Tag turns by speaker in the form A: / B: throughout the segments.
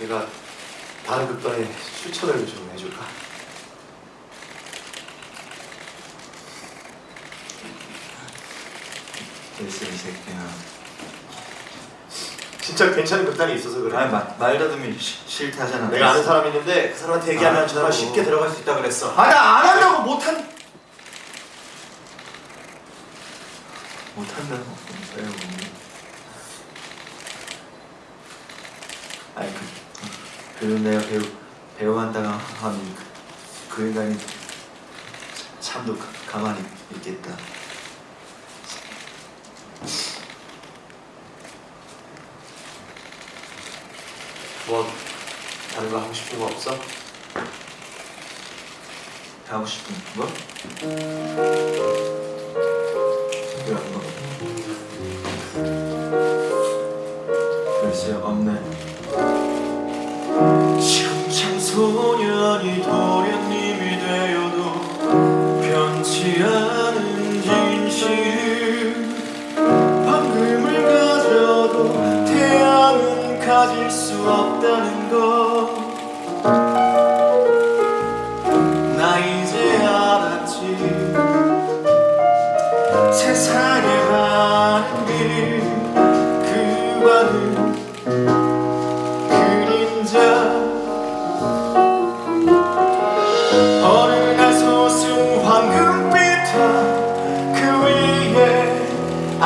A: 내가 다른 극단에 추천을 좀 해줄까?
B: 됐어 이 새끼야.
A: 진짜 괜찮은 극단이 있어서 그래.
B: 아니 말 말다듬이 시- 싫다잖아.
A: 내가 아는 사람 있는데 그 사람한테 얘기하면
B: 아,
A: 정말
B: 어.
A: 쉽게 들어갈 수 있다 그랬어.
B: 아나 안 한다고 못한 못한다고. 아니 그 그리고 내가 배우 배우 한다가 하면 그, 그 인간이 참도 가, 가만히 있겠다.
A: 뭐 다른 거 하고 싶은 거 없어?
B: 하고 싶은 거? 그런 거. 글쎄 없네. 소년이 도련님이 되어도 변치 않은 진실. 방금을 가져도 태양은 가질 수 없다는 것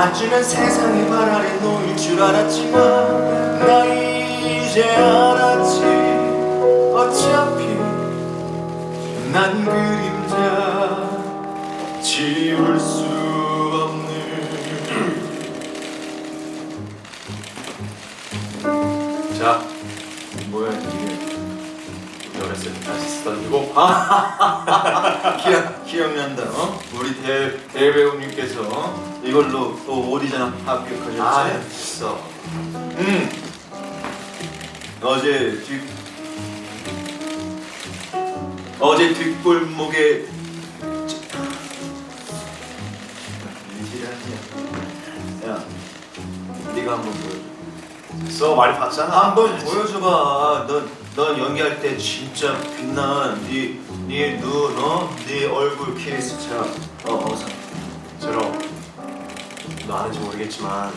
B: 앉으면 세상이 발 아래 놓일 줄 알았지만 나 이제 알았지. 어차피 난 그림자 지울 수 없는.
A: 자,
B: 뭐야 이게?
A: 어렸을 때 다시 쓰던 이거
B: 기억 기억난다 어? 우리 대 대배우님께서 어? 이걸로 또 오디션 합격하셨지
A: 아, 있어.
B: 음 어제 뒷 어제 뒷골목에 일지라니야 야 네가 한번 보여줘
A: 있어 많이 봤잖아.
B: 한번 보여줘봐. 넌, 넌 연기할 때 진짜 빛나. 네, 네 눈, 어? 네 얼굴 참. 어, 어서.
A: 너 아는지 모르겠지만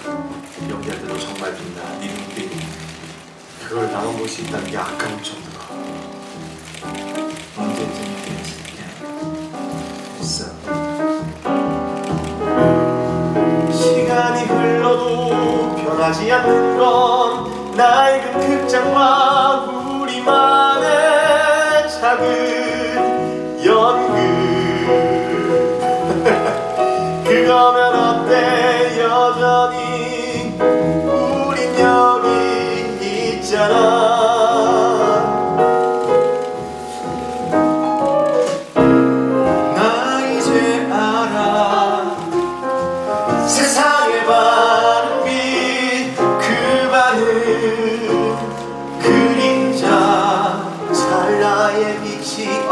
A: 연기할 때도 정말 빛나. 네 눈빛. 그걸 나만 볼 수 있다는 게 아까울 정도로.
B: 언제든 있어.
A: 시간이 흘러도 변하지 않는 건 낡은 극장과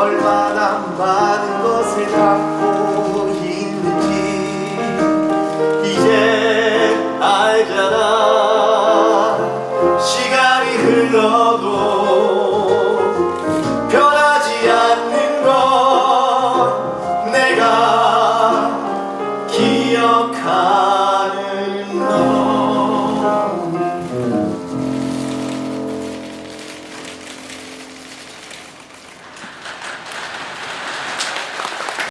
A: 얼마나 많은 것을 갖고